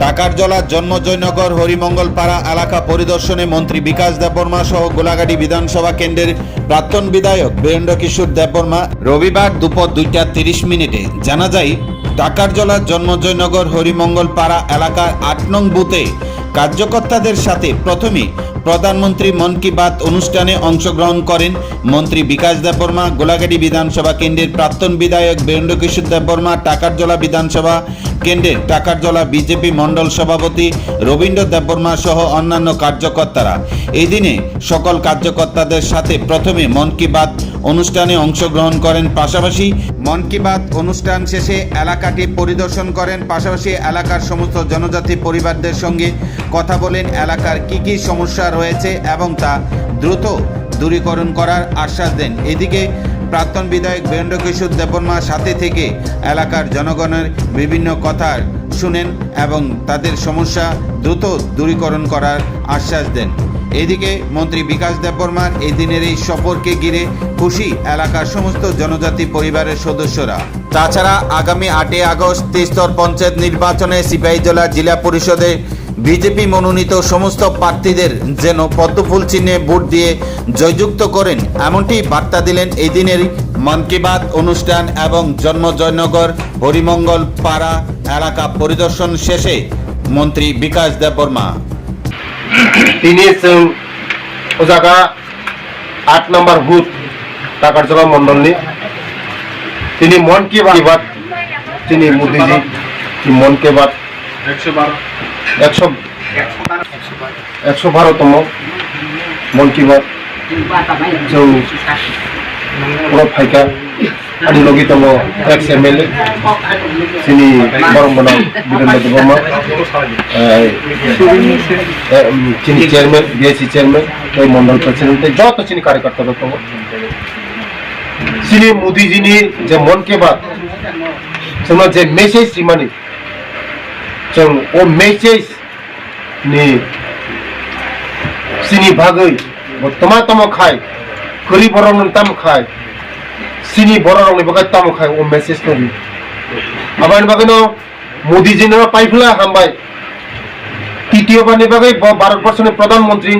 টাকার জলা জন্মজয়নগর হরিমঙ্গল পাড়া এলাকা পরিদর্শনে মন্ত্রী বিকাশ দেববর্মা সহ গোলাঘাটি বিধানসভা কেন্দ্রের প্রাক্তন বিধায়ক বীরেন্দ্র কিশোর দেববর্মা রবিবার দুপুর দুইটা তিরিশ মিনিটে জানা যায় টাকার জলা জন্মজয়নগর হরিমঙ্গল পাড়া এলাকার আট নং বুথে কার্যকর্তাদের সাথে প্রথমে প্রধানমন্ত্রী মন কি বাত অনুষ্ঠানে অংশগ্রহণ করেন মন্ত্রী বিকাশ দেববর্মা, গোলাঘাটি বিধানসভা কেন্দ্রের প্রাক্তন বিধায়ক বীরেন্দ্র কিশোর দেববর্মা, টাকারজলা বিধানসভা কেন্দ্রের টাকারজলা বিজেপি মণ্ডল সভাপতি রবীন্দ্র দেববর্মা সহ অন্যান্য কার্যকর্তারা। এই দিনে সকল কার্যকর্তাদের সাথে প্রথমে মন কি বাত অনুষ্ঠানে অংশগ্রহণ করেন। পাশাপাশি মন কি বাত অনুষ্ঠান শেষে এলাকাটি পরিদর্শন করেন। পাশাপাশি এলাকার সমস্ত জনজাতি পরিবারদের সঙ্গে কথা বলেন, এলাকার কি কি সমস্যা রয়েছে এবং তা দ্রুত দূরীকরণ করার আশ্বাস দেন। এদিকে প্রাক্তন বিধায়ক বীরেন্দ্র কিশোর দেববর্মা সাথে থেকে এলাকার জনগণের বিভিন্ন কথা শুনেন এবং তাদের সমস্যা দ্রুত দূরীকরণ করার আশ্বাস দেন। এদিকে মন্ত্রী বিকাশ দেববর্মার এই দিনের এই সফরকে ঘিরে খুশি এলাকার সমস্ত জনজাতি পরিবারের সদস্যরা। তাছাড়া আগামী আটই আগস্ট তিস্তর পঞ্চায়েত নির্বাচনে সিপাহীজলা জেলা পরিষদে বিজেপি মনোনীত সমস্ত প্রার্থীদের যেন পদ্মফুল চিহ্নে ভোট দিয়ে জয়যুক্ত করেন, এমনটি বার্তা দিলেন এই দিনের মন কি বাত অনুষ্ঠান এবং জন্ম জয়নগর, হরিমঙ্গল পাড়া এলাকা পরিদর্শন শেষে মন্ত্রী বিকাশ দেববর্মা। তিনি আট নম্বর হুত টাকার মন্ডল মন্ডলনি তিনি মন কি বাত, তিনি মোদীজি মন কে বাত একশো বারোতম মন কি বাত? ফাইকা আমি লগিতম এক্স এম এল এ তিনি বরম্বনা বীরেন্দ্র দেবর্মা চিনি চেয়ারম্যান বিএসসি চেয়ারম্যান এই মন্ডল প্রেসিডেন্ট যত চিনি কার্যকর্তা দম চিনি মোদিজিনি, যে মন ke Baat Macam o message ni sini bagai bertama tamu khai kuri borong tamu khai sini borong ni bagai tamu khai o message tu ni. Abang bagai no Modi ji নেওয়া পাইফলা হামবাই তৃতীয়বার নিবাগে ভারতবর্ষের প্রধানমন্ত্রী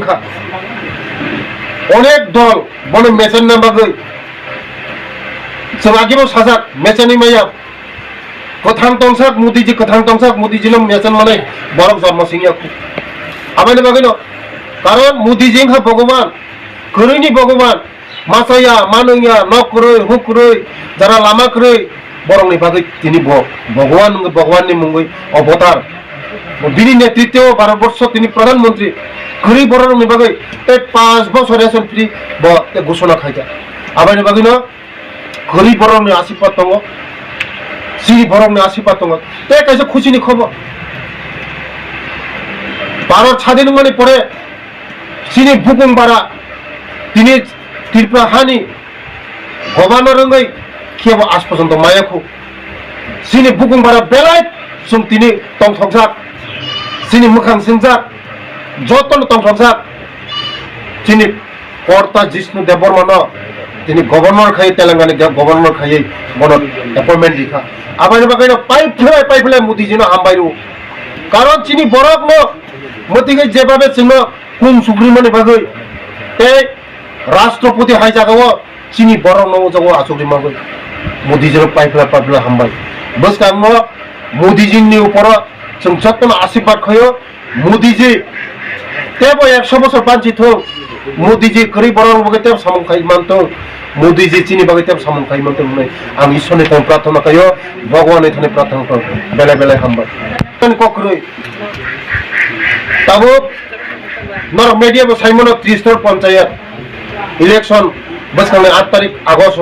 অনেক দল বলে মেচের নাম্বাগে সব আগেও সাজাক মেচানি মাইয়া कथान्तंसक मोदीजी कथान्तंसक मोदीजीले मेचनमानै बरफ जन्मसिंह हाबायनो বাকি কারণ মোদিজিং হা ভগবান করৈনি ভগবান মাসাইয়া মানুয়া নকরৈ হুকরৈ যারা লামাকরৈ বরং বাকি তিনি ভগবান ভগবাননি মুঙ্গই অবতার তিনি নেতৃত্বে ভারতবর্ষ তিনি প্রধানমন্ত্রী ঘুরি বরং বাকি এই পাঁচ বছর এসন তিনি ঘোষণা খাইতা আবার বাকি ঘুরি বরং আশীর্বাদ দङ সিরি বরংনি আশীর্বাদ দङ তে কাইসে খুশিনি খবর। ভারত স্বাধীন মানে পরে সিনি বুকুং বারা তিনি ত্রিপুরা হানি, গবানো রঙै খেব আজ পর্যন্ত মায়াখু সিনি বুকুং বারা বেলায় जों তিনি টং সংসাক সিনি মুখাং সিংজাক যতন টং সংসাক তিনি কর্তা জিষ্ণু দেববর্মন, তিনি গভর্নর খাই তেলেঙ্গানা, গভর্নর খাই বনত এপয়েন্টমেন্ট লিখা। বাকি পাই ফেলাই পাই ফেলাই মোদিজিনো হামবাইরু কারণ চিনি বরফ ন মতিকে যেভাবে চিহ্ন কুম সুগ্রিমনি বাগৈ এই রাষ্ট্রপতি হাই জাগাও, চিনি বরফ নৌ জাগো আচরি মাগৈ মোদিজির পাইফেলা পাইফেলা হামবাই বসকাং মোদিজিनि উপর जों যত্ন আশীর্বাদ খয় মোদিজি তেব একশো বছর বাঞ্চিত মোদিজি গরিব বরং বগে তেব সামং খাই মোদিজি চিনি বাগে তেব সামং খাই মানত আं ঈশ্বরনি তাই প্রার্থনা খায় ভগবানের থানে প্রার্থনা কর বেলা বেলায় হামবাই কখরই তাবো নর মেডিয়া সাইমন ত্রিস্তর পঞ্চায়েত। ইলেকশন বসখানে আট তারিখ আগস্ট।